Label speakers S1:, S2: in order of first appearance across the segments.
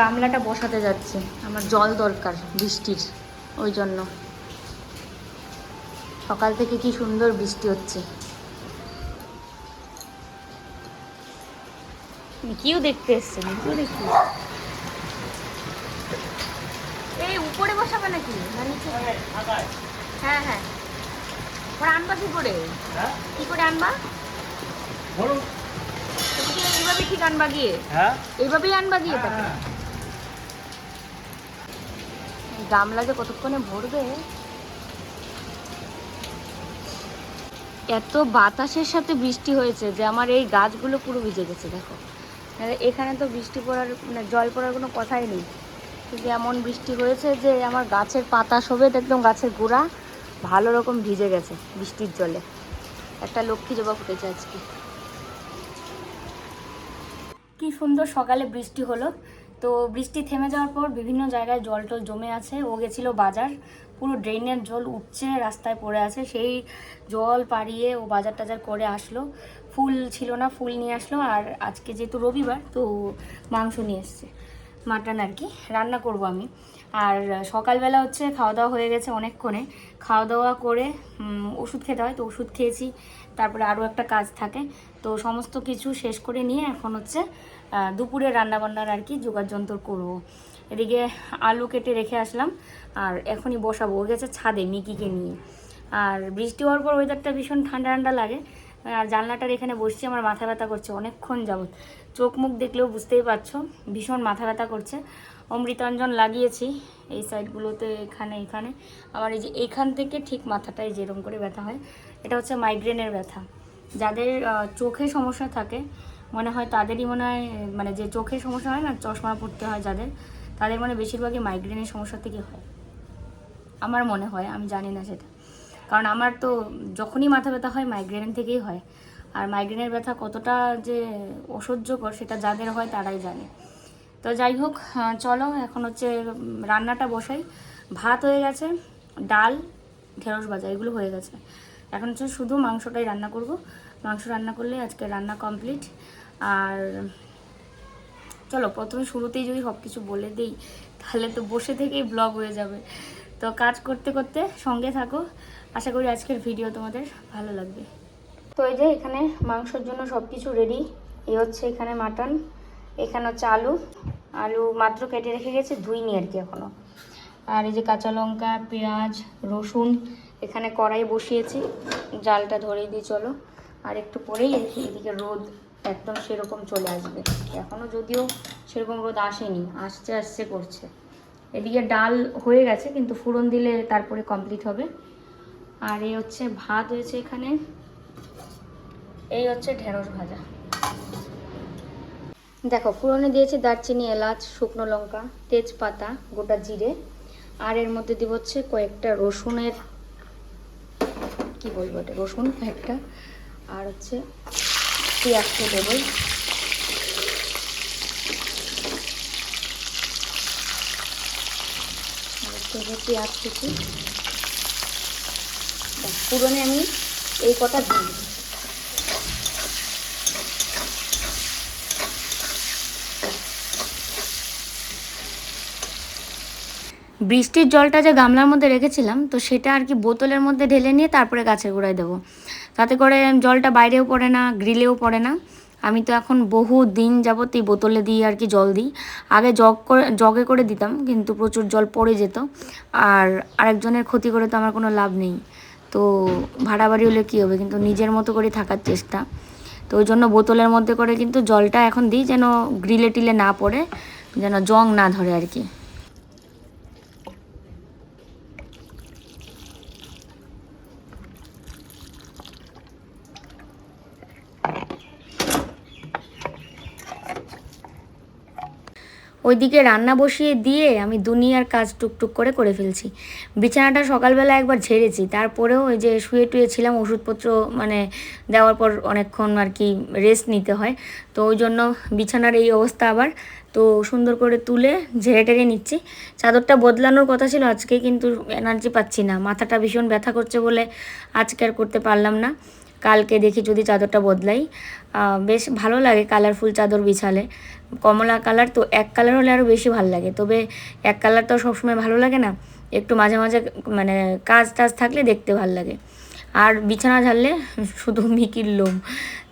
S1: গামলাটা বসাতে যাচ্ছি। আমার জল দরকার বৃষ্টির ওই জন্য। সকাল থেকে কি সুন্দর বৃষ্টি হচ্ছে। কেউ দেখতে এসছে? কেউ দেখতে এই উপরে বসাবে নাকি? না নিচে? হ্যাঁ হ্যাঁ। ওরা আনবা কি করে?
S2: হ্যাঁ?
S1: কি করে আনবা? এইভাবে ঠিক আনবা গিয়ে?
S2: হ্যাঁ?
S1: এইভাবেই আনবা গিয়ে তাকে গামলা যে কতক্ষণে ভরবে? এত বাতাসের সাথে বৃষ্টি হয়েছে যে আমার এই গাছগুলো পুরো ভিজে গেছে, দেখো। এখানে তো বৃষ্টি পড়ার মানে জল পড়ার কোনো কথাই নেই। কিন্তু এমন বৃষ্টি হয়েছে যে আমার গাছের পাতা সবেত একদম গাছের গোড়া, ভালো রকম ভিজে গেছে বৃষ্টির জলে। একটা লক্ষ্মী জবা ফুটেছে আজকে। কি সুন্দর সকালে বৃষ্টি হলো। তো বৃষ্টি থেমে যাওয়ার পর বিভিন্ন জায়গায় জল টল জমে আছে। ও গেছিল বাজার, পুরো ড্রেনের জল উঠছে, রাস্তায় পড়ে আছে। সেই জল পাড়িয়ে ও বাজার টাজার করে আসলো। ফুল ছিল না, ফুল নিয়ে আসলো। আর আজকে যেহেতু রবিবার, তো মাংস নিয়ে এসছে, মাটন আর কি। রান্না করব আমি। আর সকালবেলা হচ্ছে খাওয়া দাওয়া হয়ে গেছে অনেকক্ষণে। খাওয়া দাওয়া করে ওষুধ খেতে হয়, তো ওষুধ খেয়েছি। তারপরে আরও একটা কাজ থাকে। তো সমস্ত কিছু শেষ করে নিয়ে এখন হচ্ছে দুপুরে রান্নাবান্নার আর কি জোগাড় যন্ত্র করব। এদিকে আলু কেটে রেখে আসলাম, আর এখনই বসাবো। ও গেছে ছাদে মিকিকে নিয়ে। আর বৃষ্টি হওয়ার পর ওয়েদারটা ভীষণ ঠান্ডা ঠান্ডা লাগে। আর জানলাটার এখানে বসছি, আমার মাথা ব্যথা করছে, অনেকক্ষণ যাবত চোখ মুখ দেখলেও বুঝতেই পারছ, ভীষণ মাথা ব্যথা করছে। অমৃতাঞ্জন লাগিয়েছি এই সাইডগুলোতে এখানে এখানে। আমার এই যে এইখান থেকে ঠিক মাথাটায় যেরকম করে ব্যথা হয়, এটা হচ্ছে মাইগ্রেনের ব্যথা। যাদের চোখে সমস্যা থাকে মনে হয় তাদেরই মনে হয় মানে যে চোখের সমস্যা হয় না, চশমা পড়তে হয় যাদের, তাদের মানে বেশিরভাগই মাইগ্রেনের সমস্যা থেকে হয়। আমার মনে হয়, আমি জানি না সেটা। কারণ আমার তো যখনই মাথা ব্যথা হয় মাইগ্রেন থেকেই হয়। আর মাইগ্রেনের ব্যথা কতটা যে অসহ্যকর, সেটা যাদের হয় তারাই জানে। তো যাই হোক চলো, এখন হচ্ছে রান্নাটা বসাই। ভাত হয়ে গেছে, ডাল, ঢেঁড়স ভাজা, এগুলো হয়ে গেছে। এখন হচ্ছে শুধু মাংসটাই রান্না করব। মাংস রান্না করলে আজকে রান্না কমপ্লিট আর চলো, প্রথমে শুরুতেই যদি সব কিছু বলে দিই, তাহলে তো বসে থেকেই ব্লগ হয়ে যাবে। তো কাজ করতে করতে সঙ্গে থাকো। আশা করি আজকের ভিডিও তোমাদের ভালো লাগবে। তো এই যে এখানে মাংসের জন্য সব কিছু রেডি এই হচ্ছে এখানে মাটন এখানে হচ্ছে আলু। আলু মাত্র কেটে রেখে গেছে, ধুইনি আর কি এখনও আর এই যে কাঁচা লঙ্কা, পেঁয়াজ, রসুন এখানে কড়াই বসিয়েছি, জালটা ধরিয়ে দিই, চলো। আর একটু পরেই এদিকে রোদ একদম সেরকম চলে আসবে। এখনও যদিও সেরকম রোদ আসেনি আসতে আসছে, করছে। এদিকে ডাল হয়ে গেছে, কিন্তু ফুরন দিলে তারপরে কমপ্লিট হবে। আর এই হচ্ছে ভাত হয়েছে এখানে। এই হচ্ছে ঢেঁড়স ভাজা। দেখো ফুরনে দিয়েছি দারচিনি, এলাচ, শুকনো লঙ্কা, তেজপাতা, গোটা জিরে। আর এর মধ্যে দিব হচ্ছে কয়েকটা রসুনের কি বলব এটা? রসুন একটা, আর হচ্ছে পেঁয়াজকে দেবো। পেঁয়াজ কুচি। পুরনে আমি এই কটা দিই বৃষ্টির জলটা যে গামলার মধ্যে রেখেছিলাম, তো সেটা আর কি বোতলের মধ্যে ঢেলে নিয়ে তারপরে গাছের গোড়ায় দেবো। তাতে করে জলটা বাইরেও পড়ে না, গ্রিলেও পড়ে না। আমি তো এখন বহু দিন যাবত এই বোতলে দিয়ে আর কি জল দিই। আগে জগ করে, জগে করে দিতাম, কিন্তু প্রচুর জল পড়ে যেত। আর আরেকজনের ক্ষতি করে তো আমার কোনো লাভ নেই। তো ভাড়া বাড়ি হলে কী হবে? কিন্তু নিজের মতো করে থাকার চেষ্টা। তো ওই জন্য বোতলের মধ্যে করে কিন্তু জলটা এখন দিই যেন গ্রিলে টিলে না পড়ে, যেন জং না ধরে আর কি। ওইদিকে রান্না বসিয়ে দিয়ে আমি দুনিয়ার কাজ টুকটুক করে করে ফেলছি। বিছানাটা সকালবেলা একবার ঝেড়েছি, তারপরেও ওই যে শুয়ে টুয়ে ছিলাম, ওষুধপত্র মানে দেওয়ার পর অনেকক্ষণ আর কি রেস্ট নিতে হয়। তো ওই জন্য বিছানার এই অবস্থা আবার। তো সুন্দর করে তুলে ঝেড়ে টেড়ে নিচ্ছি। চাদরটা বদলানোর কথা ছিল, আজকে কিন্তু এনার্জি পাচ্ছি না। মাথাটা ভীষণ ব্যথা করছে বলে আজকে আর করতে পারলাম না। কালকে দেখি যদি চাদরটা বদলাই। বেশ ভালো লাগে কালারফুল চাদর বিছালে। কমলা কালার তো এক কালার হলে আরও বেশি ভালো লাগে। তবে এক কালার তো সবসময় ভালো লাগে না। একটু মাঝে মাঝে মানে কাজ টাজ থাকলে দেখতে ভালো লাগে। আর বিছানা ঝাড়লে শুধু মিকির লোম।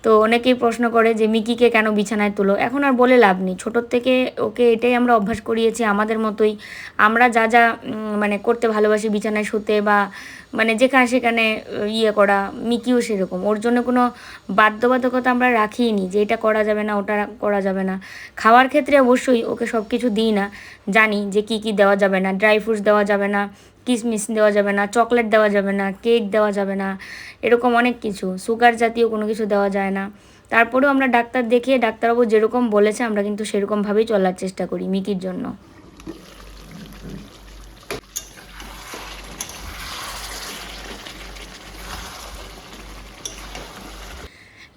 S1: তো অনেকেই প্রশ্ন করে যে, মিকিকে কেন বিছানায় তুলো? এখন আর বলে লাভ নেই। ছোটোর থেকে ওকে এটাই আমরা অভ্যাস করিয়েছি আমাদের মতোই। আমরা যা যা মানে করতে ভালোবাসি বিছানায় শুতে বা মানে যেখানে সেখানে ইয়ে করা, মিকিও সেরকম। ওর জন্য কোনো বাধ্যবাধকতা আমরা রাখিই নি যে, এটা করা যাবে না, ওটা করা যাবে না। খাওয়ার ক্ষেত্রে অবশ্যই ওকে সব কিছু দিই না। জানি যে, কি কি দেওয়া যাবে না। ড্রাই ফ্রুটস দেওয়া যাবে না। কিশমিশ দেওয়া যাবে না, চকলেট দেওয়া যাবে না, কেক দেওয়া যাবে না, এরকম অনেক কিছু। সুগার জাতীয় কোনো কিছু দেওয়া যায় না। তারপরেও আমরা ডাক্তার দেখিয়ে ডাক্তারবাবু যেরকম বলেছে, আমরা কিন্তু সেরকমভাবেই চলার চেষ্টা করি মিকির জন্য।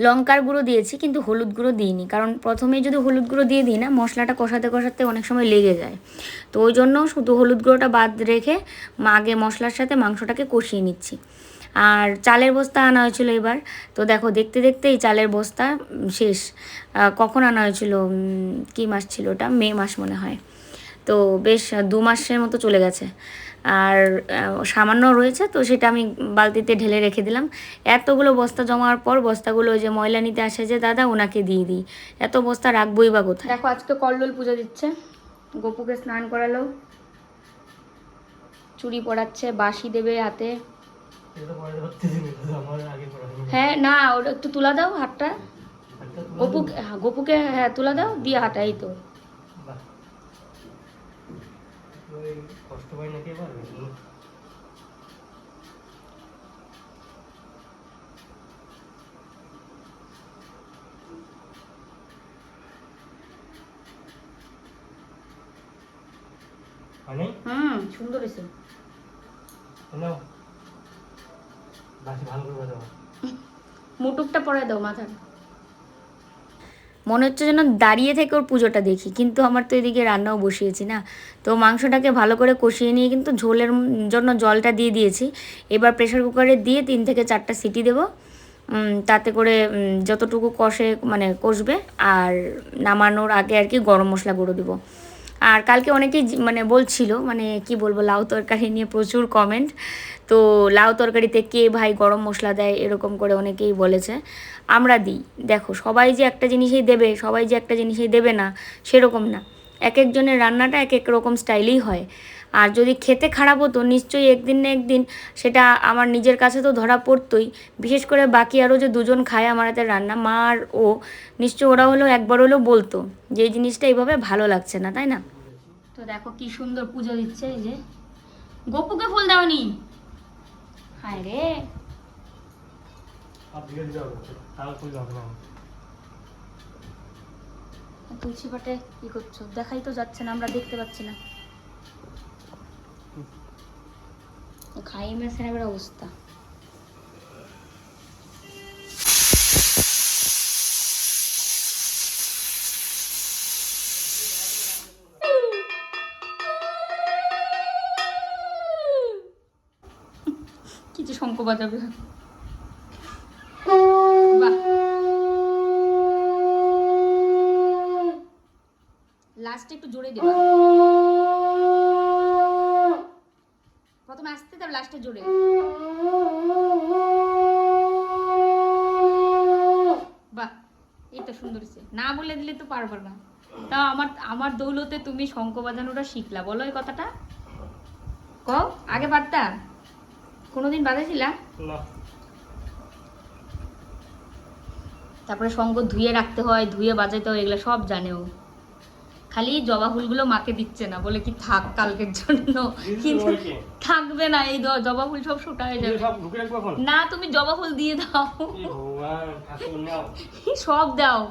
S1: লঙ্কার গুঁড়ো দিয়েছি, কিন্তু হলুদ গুঁড়ো দিইনি। কারণ প্রথমে যদি হলুদ গুঁড়ো দিয়ে দিই না, মশলাটা কষাতে কষাতে অনেক সময় লেগে যায়। তো ওই জন্য শুধু হলুদ গুঁড়োটা বাদ রেখে আগে মশলার সাথে মাংসটাকে কষিয়ে নিচ্ছি। আর চালের বস্তা আনা হয়েছিল এবার। তো দেখো, দেখতে দেখতে এই চালের বস্তা শেষ। কখন আনা হয়েছিল কী মাস ছিল ওটা? মে মাস মনে হয়। তো বেশ দু মাসের মতো চলে গেছে। আর সামান্য রয়েছে তো সেটা আমি বালতিতে ঢেলে রেখে দিলাম। এতগুলো বস্তা জমার পর বস্তাগুলো ওই যে ময়লা নিতে আসে যে দাদা ওনাকে দিয়ে দিই। এত বস্তা রাখবোই বা কোথায়? দেখো আজকে কল্লোল পুজো দিচ্ছে। গোপুকে স্নান করালো। চুড়ি পড়াচ্ছে বাসি দেবে হাতে। হ্যাঁ না ওটা একটু তুলা দাও হাতটা।
S2: তুলে
S1: হ্যাঁ গপুকে হ্যাঁ তুলা দাও দিয়ে হাঁটা এই তো
S2: বাহ। ওই কষ্ট পাই নাকি এবার? হুম। মানে?
S1: হুম সুন্দর
S2: নাও। বাসি ভালো করে বাজাও
S1: মুটুকটা পরে দাও মাথার মনে হচ্ছে যেন দাঁড়িয়ে থেকে ওর পুজোটা দেখি। কিন্তু আমার তো এদিকে রান্নাও বসিয়েছি না। তো মাংসটাকে ভালো করে কষিয়ে নিয়ে কিন্তু ঝোলের জন্য জলটা দিয়ে দিয়েছি। এবার প্রেশার কুকারে দিয়ে তিন থেকে চারটা সিটি দেবো। তাতে করে যতটুকু কষে মানে কষবে, আর নামানোর আগে আর কি গরম মশলা গুঁড়ো দেবো। আর কালকে অনেকেই মানে বলছিল মানে কি বলব, লাউ তরকারি নিয়ে প্রচুর কমেন্ট তো লাউ তরকারিতে কে ভাই গরম মশলা দেয় এরকম করে অনেকেই বলেছে। আমরা দিই। দেখো, সবাই যে একটা জিনিসেই দেবে, সবাই যে একটা জিনিসই দেবে না, সেরকম না। এক একজনের রান্নাটা এক এক রকম স্টাইলেই হয়। আর যদি খেতে খারাপ হতো নিশ্চয়ই একদিন না একদিন সেটা আমার নিজের কাছে তো ধরা পড়তোই। বিশেষ করে বাকি আরও যে দুজন খায় আমার হাতে রান্না মা আর ও নিশ্চয় ওরা হলেও একবার হলেও বলতো যে এই জিনিসটা এইভাবে ভালো লাগছে না তাই না? তো দেখো কি সুন্দর পুজো দিচ্ছে এই যে। গপুকে ফুল দাওনি? হায় রে। তুলসী পাটে কি করছ? দেখাই তো যাচ্ছে না আমরা দেখতে পাচ্ছি না। খাই মেসের এবার অবস্থা। কিছু শঙ্খ বাজাবে। লাস্টে একটু জোরে দেবা প্রথমে আসতে তার লাস্টে জোরে। বাহ এই তো সুন্দর হয়েছে। না বলে দিলে তো পারব না। তাও আমার আমার দৌলতে তুমি শঙ্খ বাজানোটা শিখলা। বলো এই কথাটা। কও আগে পারতা? কোনোদিন বাজাইছিলা?
S2: না।
S1: তারপরে শঙ্খ ধুয়ে রাখতে হয় ধুয়ে বাজাইতে হয় এগুলো সব জানে ও। খালি জবা ফুলগুলো মাকে দিচ্ছে না বলে কি থাক কালকের জন্য। কিন্তু থাকবে না এই জবা ফুল সব শুকা হয়ে যাবে। না তুমি জবা ফুল দিয়ে দাও। সব দাও।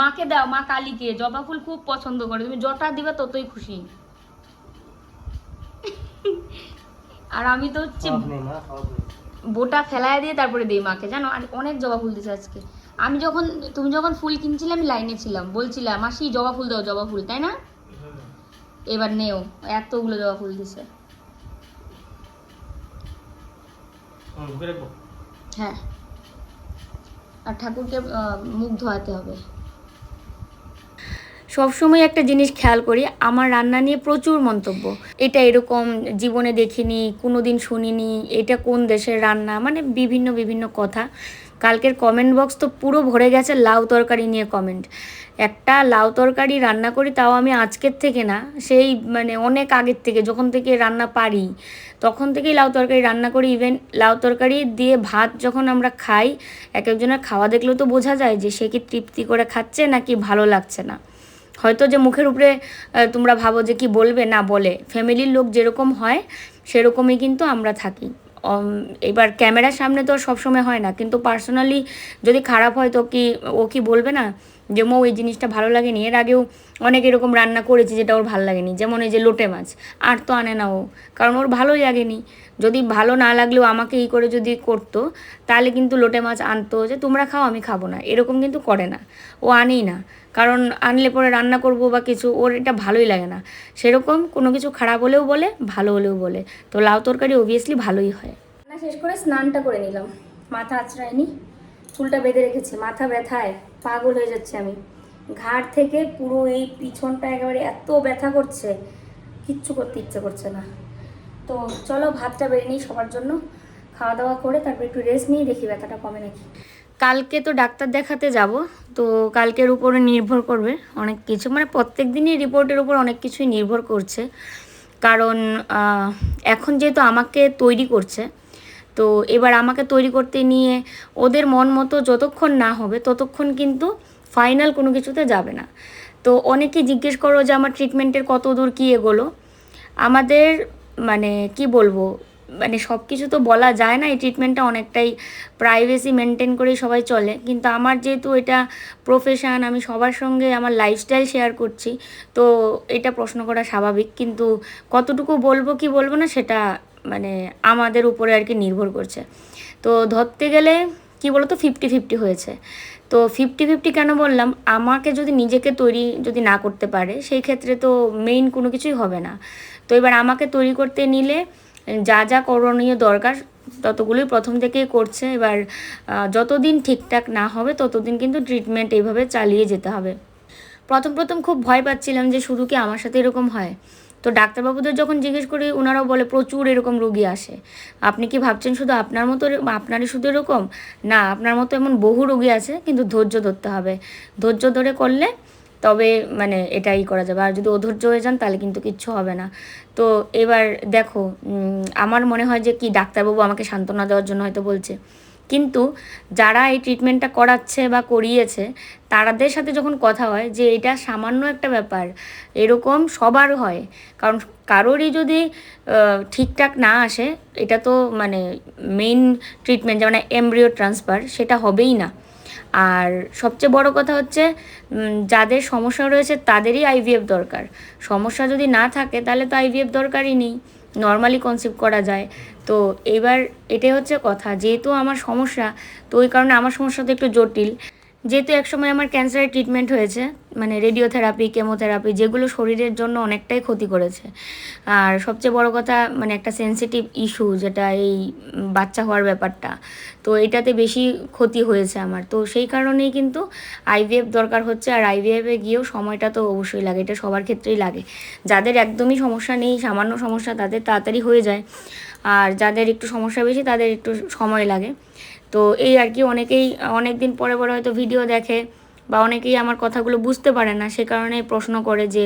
S1: মাকে দাও মা কালীকে। জবা ফুল খুব পছন্দ করে। তুমি যটা দিবে ততই খুশি। আর আমি তো হচ্ছে বোটা ফেলায় দিয়ে তারপরে দিই মাকে। জানো আর অনেক জবা ফুল দিছে আজকে। আমি যখন তুমি যখন ফুল কিনছিলে আমি লাইনে ছিলাম। বলছিলাম মাসি জবা ফুল দাও জবা ফুল তাই না? এবার নেও এতগুলো জবা ফুল দিছে। হ্যাঁ। আর ঠাকুরকে মুখ ধোয়াতে হবে। সবসময় একটা জিনিস খেয়াল করি আমার রান্না নিয়ে প্রচুর মন্তব্য। এটা এরকম জীবনে দেখিনি কোনো দিন শুনিনি এটা কোন দেশের রান্না মানে বিভিন্ন বিভিন্ন কথা। কালকের কমেন্ট বক্স তো পুরো ভরে গেছে লাউ তরকারি নিয়ে কমেন্ট একটা লাউ তরকারি রান্না করি তাও আমি আজকের থেকে না, সেই মানে অনেক আগের থেকে, যখন থেকে রান্না পারি, তখন থেকেই লাউ তরকারি রান্না করি। ইভেন লাউ তরকারি দিয়ে ভাত যখন আমরা খাই, এক একজনের খাওয়া দেখলেও তো বোঝা যায় যে সে কি তৃপ্তি করে খাচ্ছে নাকি ভালো লাগছে না। হয়তো যে মুখের উপরে তোমরা ভাবো যে কি বলবে, না বলে। ফ্যামিলির লোক যেরকম হয়, সেরকমই কিন্তু আমরা থাকি। এবার ক্যামেরার সামনে তো সবসময় হয় না। কিন্তু পার্সোনালি যদি খারাপ হয় তো কি, ও কি বলবে না? যে মৌ এই জিনিসটা ভালো লাগেনি। এর আগেও অনেক এরকম রান্না করেছি যেটা ওর ভালো লাগেনি। যেমন এই যে লোটে মাছ, আর তো আনে না ও, কারণ ওর ভালোই লাগেনি। যদি ভালো না লাগলেও আমাকে এই করে যদি করতো, তাহলে কিন্তু লোটে মাছ আনতো যে, তোমরা খাও, আমি খাব না। এরকম কিন্তু করে না। ও আনেই না। কারণ আনলে পরে রান্না করব বা কিছু, ওর এটা ভালোই লাগে না। সেরকম কোনো কিছু খারাপ হলেও বলে, ভালো হলেও বলে। তো লাউ তরকারি অবভিয়াসলি ভালোই হয়। শেষ করে স্নানটা করে নিলাম। মাথা আঁচড়ায়নি চুলটা বেঁধে রেখেছি, মাথা ব্যথায়। পাগল হয়ে যাচ্ছে আমি। ঘাড় থেকে পুরো এই পিছনটা একেবারে এত ব্যথা করছে, কিচ্ছু করতে ইচ্ছে করছে না। তো চলো ভাতটা বেড়ে নিই সবার জন্য, খাওয়া দাওয়া করে তারপর একটু রেস্ট নিয়ে দেখি ব্যথাটা কমে নাকি। কালকে তো ডাক্তার দেখাতে যাব, তো কালকের উপরে নির্ভর করবে অনেক কিছু। মানে প্রত্যেক দিনই রিপোর্টের উপর অনেক কিছুই নির্ভর করছে। কারণ এখন যেহেতু আমাকে তৈরি করছে তো এবার আমাকে তৈরি করতে নিয়ে ওদের মন মতো যতক্ষণ না হবে ততক্ষণ কিন্তু ফাইনাল কোনো কিছুতে যাবে না। তো অনেকে জিজ্ঞেস করো যে আমার ট্রিটমেন্টের কত দূর কী এগোলো? আমাদের মানে কি বলব? মানে সব কিছু তো বলা যায় না, এই ট্রিটমেন্টটা অনেকটাই প্রাইভেসি মেনটেন করেই সবাই চলে। কিন্তু আমার যেহেতু এটা প্রফেশন আমি সবার সঙ্গে আমার লাইফস্টাইল শেয়ার করছি, তো এটা প্রশ্ন করা স্বাভাবিক। কিন্তু কতটুকু বলব কি বলব না সেটা মানে আমাদের উপরে আর কি নির্ভর করছে। তো ধরতে গেলে কি বলতো ফিফটি ফিফটি হয়েছে। তো ফিফটি ফিফটি কেন বললাম? আমাকে যদি নিজেকে তৈরি যদি না করতে পারে, সেই ক্ষেত্রে তো মেইন কোনো কিছুই হবে না। তো এবার আমাকে তৈরি করতে নিলে যা যা করণীয় দরকার, ততগুলোই প্রথম থেকেই করছে। এবার যতদিন ঠিকঠাক না হবে, ততদিন কিন্তু ট্রিটমেন্ট এইভাবে চালিয়ে যেতে হবে। প্রথম প্রথম খুব ভয় পাচ্ছিলাম যে শুধু কি আমার সাথে এরকম হয়? তো ডাক্তারবাবুদের যখন জিজ্ঞেস করি ওনারাও বলে, প্রচুর এরকম রুগী আসে। আপনি কি ভাবছেন শুধু আপনার মতো আপনারই শুধু এরকম? না, আপনার মতো এমন বহু রুগী আছে, কিন্তু ধৈর্য ধরতে হবে। ধৈর্য ধরে করলে তবে মানে এটাই করা যাবে। আর যদি অধৈর্য হয়ে যান, তাহলে কিন্তু কিচ্ছু হবে না। তো এবার দেখো আমার মনে হয় যে কি, ডাক্তারবাবু আমাকে সান্ত্বনা দেওয়ার জন্য হয়তো বলছে। কিন্তু যারা এই ট্রিটমেন্টটা করাচ্ছে বা করিয়েছে তাদের সাথে যখন কথা হয় যে এটা সামান্য একটা ব্যাপার, এরকম সবার হয়। কারণ কারোরই যদি ঠিকঠাক না আসে, এটা তো মানে মেইন ট্রিটমেন্ট যেমন এমব্রিও ট্রান্সফার সেটা হবেই না। আর সবচেয়ে বড় কথা হচ্ছে যাদের সমস্যা রয়েছে তাদেরই আইভিএফ দরকার। সমস্যা যদি না থাকে, তাহলে তো আইভিএফ দরকারই নেই। নর্মালি কনসিভ করা যায়। তো এবার এটাই হচ্ছে কথা। যেহেতু আমার সমস্যা, তো ওই কারণে আমার সমস্যা তো একটু জটিল। যেহেতু একসময় আমার ক্যান্সারের ট্রিটমেন্ট হয়েছে মানে রেডিওথেরাপি কেমোথেরাপি যেগুলো শরীরের জন্য অনেকটাই ক্ষতি করেছে। আর সবচেয়ে বড় কথা মানে একটা সেনসিটিভ ইস্যু যেটা এই বাচ্চা হওয়ার ব্যাপারটা, তো এটাতে বেশি ক্ষতি হয়েছে আমার। তো সেই কারণেই কিন্তু আইভিএফ দরকার হচ্ছে, আর আইভিএফে গিয়েও সময়টা তো অবশ্যই লাগে, এটা সবার ক্ষেত্রেই লাগে। যাদের একদমই সমস্যা নেই, সামান্য সমস্যা তাদের তাড়াতাড়ি হয়ে যায়, আর যাদের একটু সমস্যা বেশি তাদের একটু সময় লাগে। তো এই আর কি অনেকেই অনেক দিন পরে পরে হয়তো ভিডিও দেখে বা অনেকেই আমার কথাগুলো বুঝতে পারে না, সে কারণে প্রশ্ন করে যে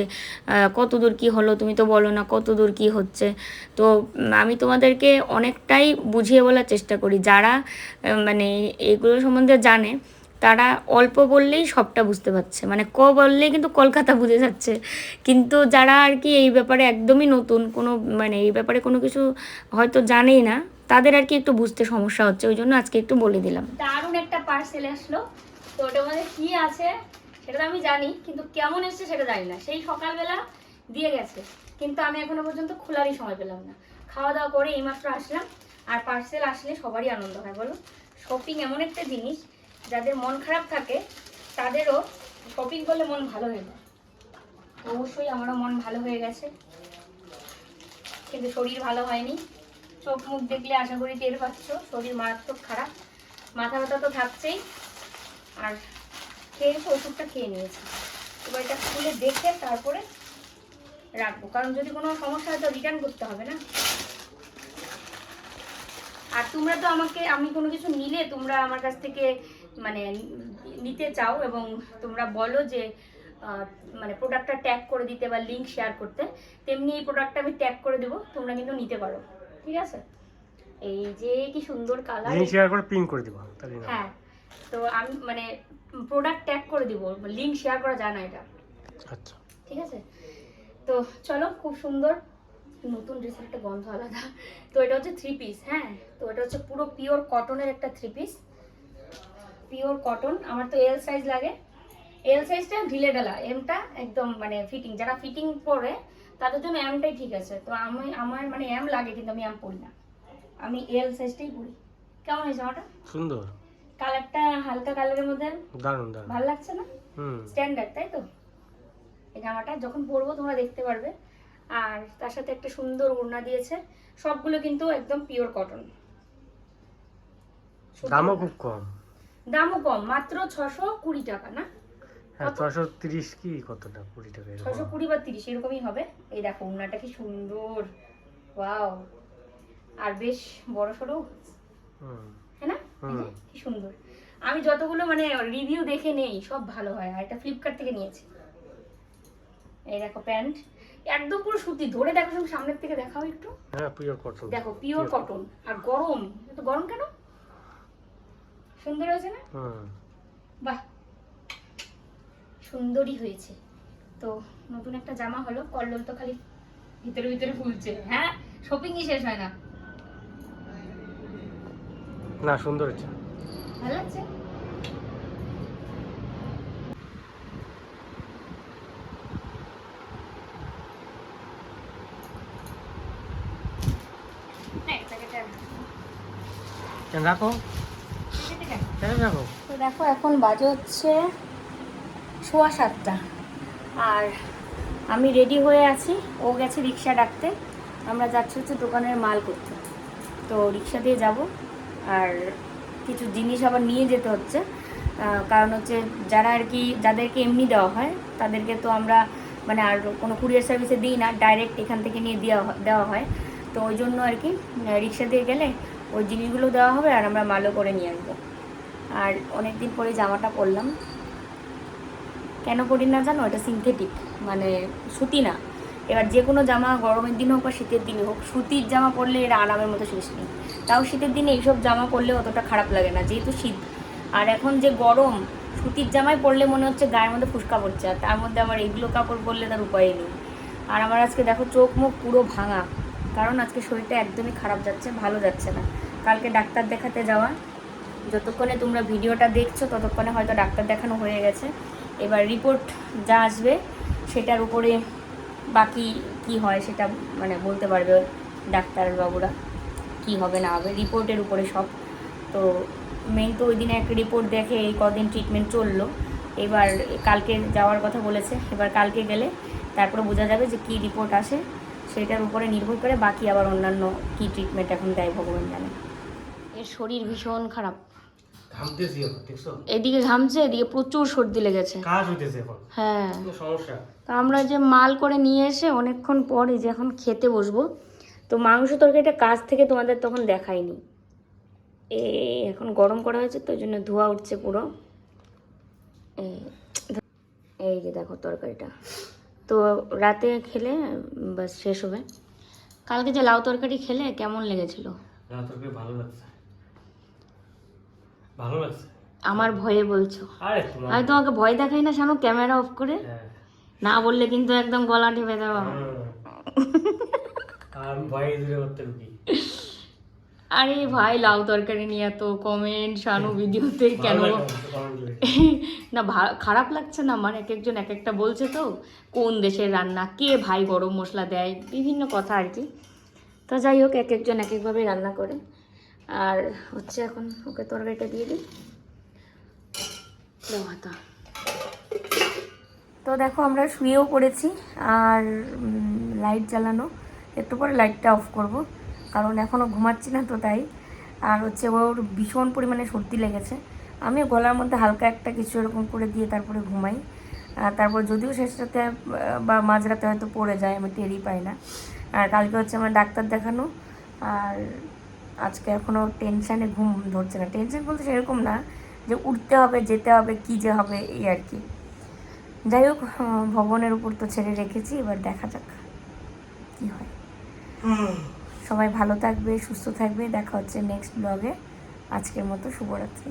S1: কত দূর কী হলো? তুমি তো বলো না কত দূর কী হচ্ছে? তো আমি তোমাদেরকে অনেকটাই বুঝিয়ে বলার চেষ্টা করি। যারা মানে এগুলো সম্বন্ধে জানে, তারা অল্প বললেই সবটা বুঝতে পারছে। মানে ক বললেই কিন্তু কলকাতা বুঝে যাচ্ছে। কিন্তু যারা আর কি এই ব্যাপারে একদমই নতুন, কোনো মানে এই ব্যাপারে কোনো কিছু হয়তো জানেই না তাদের আর কি একটু বুঝতে সমস্যা হচ্ছে, ওই জন্য আজকে একটু বলে দিলাম। দারুণ একটা পার্সেল আসলো। তো ওটার মধ্যে কি আছে সেটা তো আমি জানি, কিন্তু কেমন এসছে সেটা জানি না। সেই সকালবেলা দিয়ে গেছে, কিন্তু আমি এখনও পর্যন্ত খোলারই সময় পেলাম না। খাওয়া দাওয়া করে এইমাত্র আসলাম, আর পার্সেল আসলে সবারই আনন্দ হয়, বলো? শপিং এমন একটা জিনিস, যাদের মন খারাপ থাকে, তাদেরও শপিং করলে মন ভালো হয়ে যায়। অবশ্যই আমারও মন ভালো হয়ে গেছে, কিন্তু শরীর ভালো হয়নি। চোখ মুখ দেখলে আশা করি টের পাচ্ছ, শরীর মারাত্মক খারাপ, মাথা ব্যথা তো থাকছেই। আর খেয়ে ওষুধটা খেয়ে নিয়েছি। এবার এটা খুলে দেখে তারপরে রাখব। কারণ যদি কোনো সমস্যা হয় তো রিটার্ন করতে হবে না। আর তোমরা তো আমাকে, আমি কোনো কিছু নিলে তোমরা আমার কাছ থেকে মানে নিতে চাও এবং তোমরা বলো যে মানে প্রোডাক্টটা ট্যাগ করে দিতে বা লিঙ্ক শেয়ার করতে, তেমনি এই প্রোডাক্টটা আমি ট্যাগ করে দেবো, তোমরা কিন্তু নিতে পারো। ঠিক আছে? এই যে কি সুন্দর কালার
S2: লিঙ্ক শেয়ার করে পিন করে দিব তাহলে
S1: হ্যাঁ তো আমি মানে প্রোডাক্ট ট্যাগ করে দিব লিঙ্ক শেয়ার করা যায় না এটা।
S2: আচ্ছা।
S1: ঠিক আছে? তো চলো খুব সুন্দর। নতুন ড্রেসের একটা গন্ধ আলাদা। তো এটা হচ্ছে থ্রি পিস হ্যাঁ? তো এটা হচ্ছে পুরো পিওর কটনের একটা থ্রি পিস পিওর কটন আমার তো এল সাইজ লাগে। এল সাইজটা ঢিলে ডালা এমটা একদম মানে ফিটিং যারা ফিটিং পরে তাদের জন্য এমটাই ঠিক আছে। তো আমি আমার মানে এম লাগে কিন্তু আমি এম পরি না। আমি এল সাইজটাই পড়ি। কেমন হয়েছে আমারটা?
S2: সুন্দর।
S1: কালারটা হালকা কালারের মধ্যে?
S2: দারুণ দারুণ।
S1: ভালো লাগছে না?
S2: হুম।
S1: স্ট্যান্ডার্ড তাই তো? এই জামাটা যখন পরবো তোমরা দেখতে পারবে। আর তার সাথে একটা সুন্দর ওড়না দিয়েছে। সবগুলো কিন্তু একদম পিওর কটন
S2: দামও খুব কম।
S1: দামও কম। মাত্র ছশো কুড়ি টাকা না?
S2: হ্যাঁ ছশো তিরিশ কি কতটা? কুড়ি টাকা
S1: ছশো কুড়ি বা তিরিশ এরকমই হবে। এই দেখো ওড়নাটা কি সুন্দর। ওয়াও। আর বেশ বড় সড়ো।
S2: হুম।
S1: হ্যাঁ না। কি সুন্দর। আমি যতগুলো মানে রিভিউ দেখে নেই সব ভালো হয়। আর এটা ফ্লিপকার্ট থেকে নিয়েছি। এই দেখো প্যান্ট। একদম পুরো সুতি। ধরে দেখো তুমি সামনের থেকে দেখাও একটু।
S2: হ্যাঁ পিওর কটন
S1: দেখো পিওর কটন আর গরম। এত গরম কেন? সুন্দর হয়েছে না?
S2: হুম।
S1: বাহ সুন্দরই হয়েছে। তো নতুন একটা জামা হলো কল্লোল তো খালি ভিতরে ভিতরে ফুলছে। হ্যাঁ শপিংই শেষ হয় না।
S2: না সুন্দর হচ্ছে
S1: ভালো লাগছে? রাখ।
S2: রাখো।
S1: তো দেখো এখন বাজে হচ্ছে সোয়া সাতটা। আর আমি রেডি হয়ে আছি। ও গেছে রিক্সা ডাকতে। আমরা যাচ্ছি হচ্ছে দোকানের মাল করতে। তো রিক্সা দিয়ে যাব। আর কিছু জিনিস আবার নিয়ে যেতে হচ্ছে। কারণ হচ্ছে যারা আর কি, যাদেরকে এমনি দেওয়া হয়, তাদেরকে তো আমরা মানে আর কোনো কুরিয়ার সার্ভিসে দিই না। ডাইরেক্ট এখান থেকে নিয়ে দেওয়া দেওয়া হয়। তো ওই জন্য আর কি রিক্সা দিয়ে গেলে ওই জিনিসগুলো দেওয়া হবে আর আমরা মালও করে নিয়ে আসব। আর অনেক দিন পরে জামাটা পরলাম। কেন পরি না জানো? এটা সিনথেটিক মানে সুতি না। এবার যে কোনো জামা গরমের দিন হোক বা শীতের দিনে হোক, সুতির জামা পরলে এর আরামের মতো শেষ নেই। তাও শীতের দিনে এইসব জামা পরলে অতটা খারাপ লাগে না, যেহেতু শীত। আর এখন যে গরম, সুতির জামাই পরলে মনে হচ্ছে গায়ের মধ্যে ফুসকা পড়ছে, আর তার মধ্যে আমার এগুলো কাপড় পরলে তার উপায় নেই। আর আমার আজকে দেখো চোখ মুখ পুরো ভাঙা, কারণ আজকে শরীরটা একদমই খারাপ যাচ্ছে, ভালো যাচ্ছে না। কালকে ডাক্তার দেখাতে যাওয়া, যতক্ষণে তোমরা ভিডিওটা দেখছ, ততক্ষণে হয়তো ডাক্তার দেখানো হয়ে গেছে। এবার রিপোর্ট যা আসবে সেটার উপরে বাকি কি হয় সেটা মানে বলতে পারবে ডাক্তারবাবুরা, কি হবে না হবে রিপোর্টের উপরে সব। তো মেন তো ওই দিনে একটা রিপোর্ট দেখে এই কদিন ট্রিটমেন্ট চলল। এবার কালকে যাওয়ার কথা বলেছে, এবার কালকে গেলে তারপরে বোঝা যাবে যে কি রিপোর্ট আসে, সেটার উপরে নির্ভর করে বাকি আবার অন্যান্য কি ট্রিটমেন্ট এখন দেয় ভগবান জানে। এর শরীর ভীষণ খারাপ।
S2: ঘামতেছি এখন দেখছ
S1: এদিকে ঘামছে এদিকে প্রচুর সর্দি লেগেছে।
S2: কাজ হইতেছে এখন।
S1: হ্যাঁ।
S2: সমস্যা?
S1: তো আমরা যে মাল করে নিয়ে এসে অনেকক্ষণ পর যে এখন খেতে বসবো তো মাংস তরকারিটা কাজ থেকে তোমাদের তখন দেখাইনি। এ এখন গরম করা হয়েছে তো ওই জন্য ধোয়া উঠছে পুরো। এই এই যে দেখো তরকারিটা। তো রাতে খেলে বাস শেষ হবে। কালকে যে লাউ তরকারি খেলে কেমন লেগেছিল?
S2: না তোকে ভালো লাগছে। ভালো লাগছে?
S1: আমার ভয়ে বলছো। আমি তোমাকে ভয় দেখাই না শানু ক্যামেরা অফ করে।
S2: হ্যাঁ।
S1: না বললে কিন্তু একদম গলা টিপে দেওয়া
S2: হুম। আর
S1: ভাই লাউ তরকারি নিয়ে এত কমেন্ট শানু ভিডিওতে কেন?
S2: না,
S1: খারাপ লাগছে না? আমার এক একজন এক একটা বলছে তো কোন দেশের রান্না কে ভাই গরম মশলা দেয় বিভিন্ন কথা আর কি। তো যাই হোক এক একজন এক একভাবে রান্না করে। আর হচ্ছে এখন ওকে তরকারিটা দিয়ে দিই। তো দেখো আমরা শুয়েও পড়েছি আর লাইট জ্বালানো। একটু পরে লাইটটা অফ করব কারণ এখনও ঘুমাচ্ছি না তো তাই। আর হচ্ছে ওর ভীষণ পরিমাণে সর্দি লেগেছে। আমি গলার মধ্যে হালকা একটা কিছু এরকম করে দিয়ে তারপরে ঘুমাই। আর তারপর যদিও শেষটাতে বা মাঝরাতে হয়তো পড়ে যায় আমি টেরই পাই না। আর কালকে হচ্ছে আমার ডাক্তার দেখানো। আর আজকে এখনও টেনশানে ঘুম ধরছে না। টেনশান বলতে সেরকম না যে উঠতে হবে যেতে হবে কি যে হবে এই আর কি। যাই হোক ভবনের উপর তো ছেড়ে রেখেছি এবার দেখা যাক কি হয়। সবাই ভালো থাকবে সুস্থ থাকবে। দেখা হচ্ছে নেক্সট ব্লগে আজকের মতো শুভরাত্রি।